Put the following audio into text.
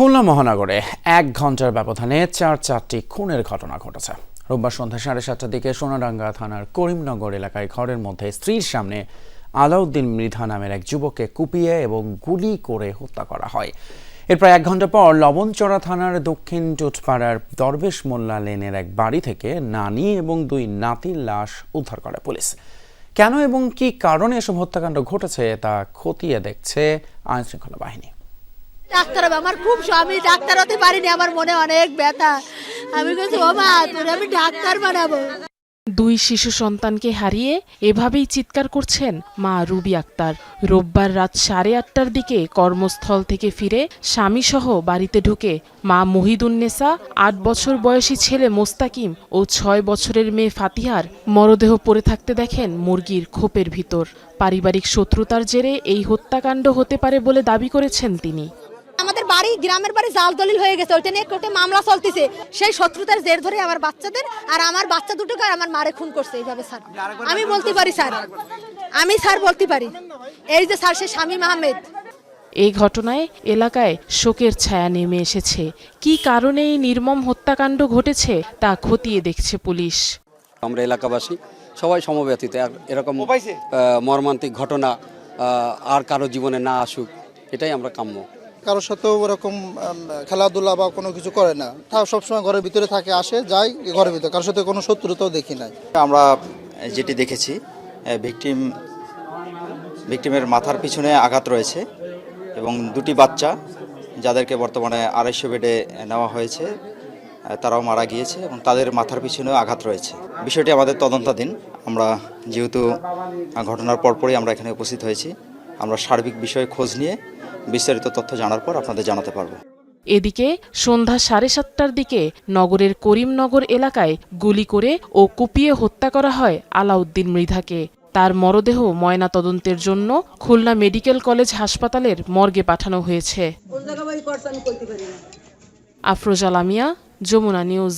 খুলনা মহানগরে এক ঘণ্টার ব্যবধানে চার চারটি খুনের ঘটনা ঘটেছে। রোববার সন্ধ্যা সাড়ে সাতটার দিকে সোনাডাঙ্গা থানার করিমনগর এলাকায় ঘরের মধ্যে স্ত্রীর সামনে আলাউদ্দিন মৃধা নামের এক যুবককে কুপিয়ে এবং গুলি করে হত্যা করা হয়। এর প্রায় এক ঘণ্টা পর লবণচড়া থানার দক্ষিণ টুটপাড়ার দরবেশ মোল্লা লেনের এক বাড়ি থেকে নানি এবং দুই নাতির লাশ উদ্ধার করে পুলিশ। কেন এবং কী কারণে এসব হত্যাকাণ্ড ঘটেছে তা খতিয়ে দেখছে আইনশৃঙ্খলা বাহিনী। ডাক্তার আমার খুব। আমি ডাক্তার হতে পারিনি, আমার মনে অনেক ব্যথা। আমি বলছি, ও মা, তোর আমি ডাক্তার বানাবো। দুই শিশু সন্তানকে হারিয়ে এভাবেই চিৎকার করছেন মা রুবি আক্তার। রোববার রাত সাড়ে আটটার দিকে কর্মস্থল থেকে ফিরে স্বামীসহ বাড়িতে ঢুকে মা মহিদুন্নেসা আট বছর বয়সী ছেলে মোস্তাকিম ও ছয় বছরের মেয়ে ফাতিহার মরদেহ পড়ে থাকতে দেখেন মুরগির খোপের ভিতর। পারিবারিক শত্রুতার জেরে এই হত্যাকাণ্ড হতে পারে বলে দাবি করেছেন তিনি। বাড়ি গ্রামের বাড়ি জাল দলিল হয়ে গেছে ওইটা নিয়ে কোর্টে মামলা চলতেছে। সেই শত্রুতার জের ধরে আমার বাচ্চাদের আর আমার বাচ্চা দুটোকে আর আমার মারে খুন করছে এইভাবে স্যার। আমি বলতে পারি স্যার। আমি স্যার বলতে পারি। এই যে স্যার সে স্বামী মাহমেদ। এই ঘটনায় এলাকায় শোকের ছায়া নেমে এসেছে। কী কারণে এই নির্মম হত্যাকাণ্ড ঘটেছে তা খতিয়ে দেখছে পুলিশ। আমরা এলাকাবাসী সবাই সমব্যথিত আর এরকম মর্মান্তিক ঘটনা আর কারও জীবনে না আসুক এটাই আমরা কাম্য। কারোর সাথেও ওরকম খেলাধুলা বা কোনো কিছু করে না। তাও সবসময় ঘরের ভিতরে থাকে, আসে, যায়, ঘরের ভিতরে। কারোর সাথে কোনো শত্রুতাও দেখি নাই। আমরা যেটি দেখেছি ভিকটিম, ভিকটিমের মাথার পিছনে আঘাত রয়েছে এবং দুটি বাচ্চা যাদেরকে বর্তমানে আড়াইশো বেডে নেওয়া হয়েছে তারাও মারা গিয়েছে এবং তাদের মাথার পিছনেও আঘাত রয়েছে। বিষয়টি আমাদের তদন্তাধীন। আমরা যেহেতু ঘটনার পরপরই আমরা এখানে উপস্থিত হয়েছি, আমরা সার্বিক বিষয়ে খোঁজ নিয়ে বিস্তারিত তথ্য জানার পর আপনাদের জানাতে পারব। এদিকে সন্ধ্যা সাড়ে সাতটার দিকে নগরের করিমনগর এলাকায় গুলি করে ও কুপিয়ে হত্যা করা হয় আলাউদ্দিন মৃধাকে। তার মরদেহ ময়না তদন্তের জন্য খুলনা মেডিকেল কলেজ হাসপাতালের মর্গে পাঠানো হয়েছে। আফরোজা লামিয়া যমুনা নিউজ।